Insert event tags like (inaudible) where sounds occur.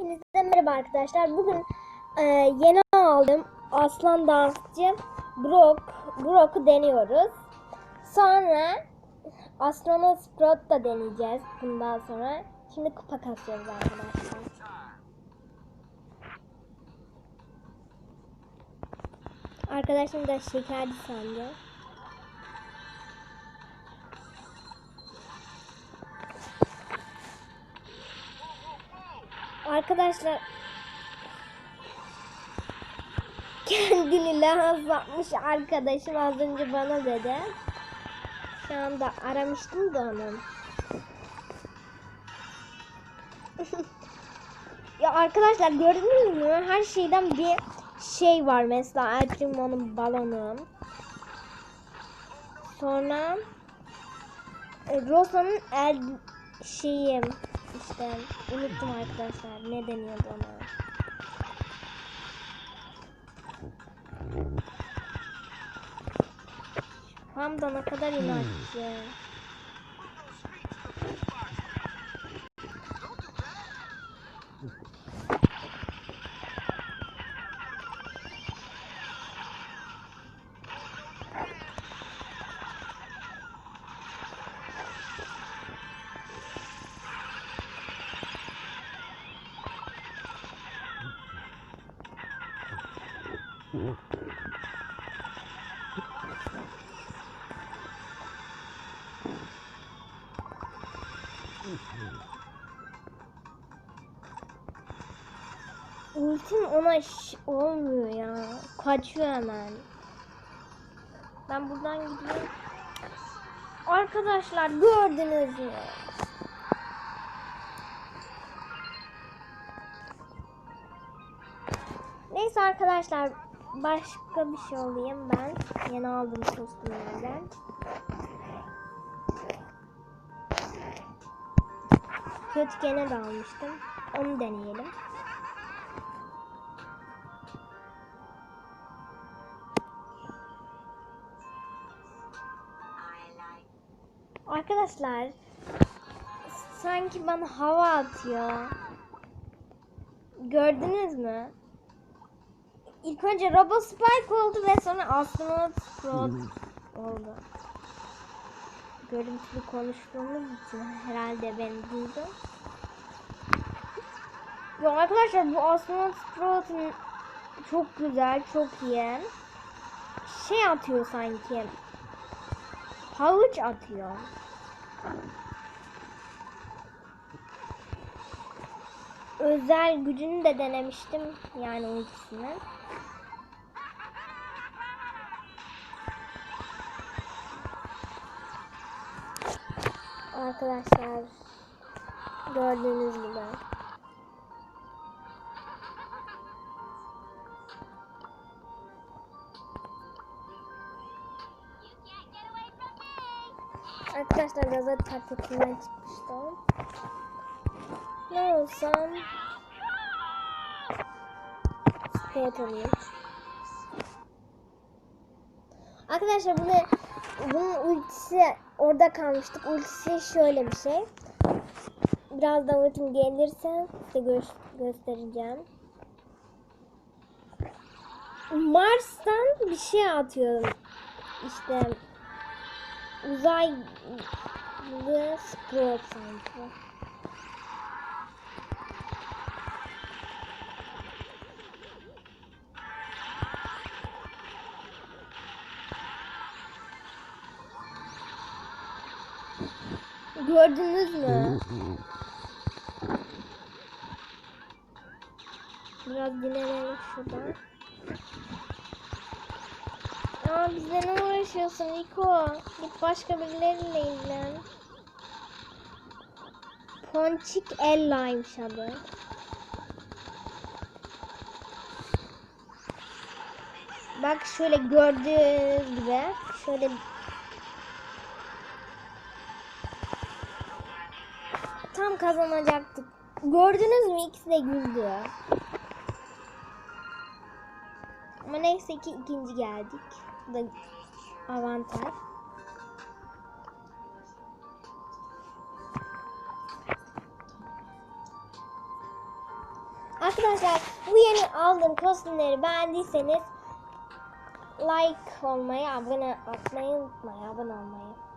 Hepinize merhaba arkadaşlar. Bugün e, yeni aldım aslan dansçı Brock Brock'u deniyoruz. Sonra astronot Sprout da deneyeceğiz bundan sonra. Şimdi kupa kasıyoruz arkadaşlar. Arkadaşım da şekerli sandı. Arkadaşlar kendini lahazlatmış arkadaşım az önce bana dedi. Şu anda aramıştım da onu. (laughs) ya arkadaşlar gördünüz mü? Her şeyden bir şey var. Mesela El Primo'nun balonu. Sonra e, Rosa'nın el şeyi işte unuttum arkadaşlar ne deniyordu ona. Ham da ne kadar inatçı. Ultim ona olmuyor ya. Kaçıyor hemen. Ben buradan gidiyorum. Arkadaşlar gördünüz mü? Neyse arkadaşlar başka bir şey olayım ben. Yeni aldım kostümlerden. Kötgene de almıştım. Onu deneyelim. Arkadaşlar sanki bana hava atıyor. Gördünüz mü? İlk önce Robo Spike oldu ve sonra Astronaut Sprout oldu. Görüntülü konuştuğumuz için herhalde beni duydu. Ya arkadaşlar bu Astronaut Sprout'un çok güzel, çok iyi. Şey atıyor sanki. Havuç atıyor. Özel gücünü de denemiştim. Yani ultisini. Arkadaşlar gördüğünüz gibi. Arkadaşlar gaza taklitinden çıkmıştım. Ne olsam Sport alayım. Arkadaşlar bunu bunun ultisi orada kalmıştık. Ultisi şöyle bir şey. Birazdan ultim gelirse size gö- göstereceğim. Mars'tan bir şey atıyorum. İşte uzaylı Sprout sanki. Gördünüz mü? Biraz dinlenelim şuradan. Aa bizle ne uğraşıyorsun Niko? Git başka birileriyle ilgilen. Ponçik Ella'ymış adı. Bak şöyle gördüğünüz gibi şöyle tam kazanacaktık. Gördünüz mü ikisi de güldü. Ama neyse ki ikinci geldik. Bu da avantaj. Arkadaşlar bu yeni aldığım kostümleri beğendiyseniz like olmayı, abone atmayı unutmayın. Abone olmayı.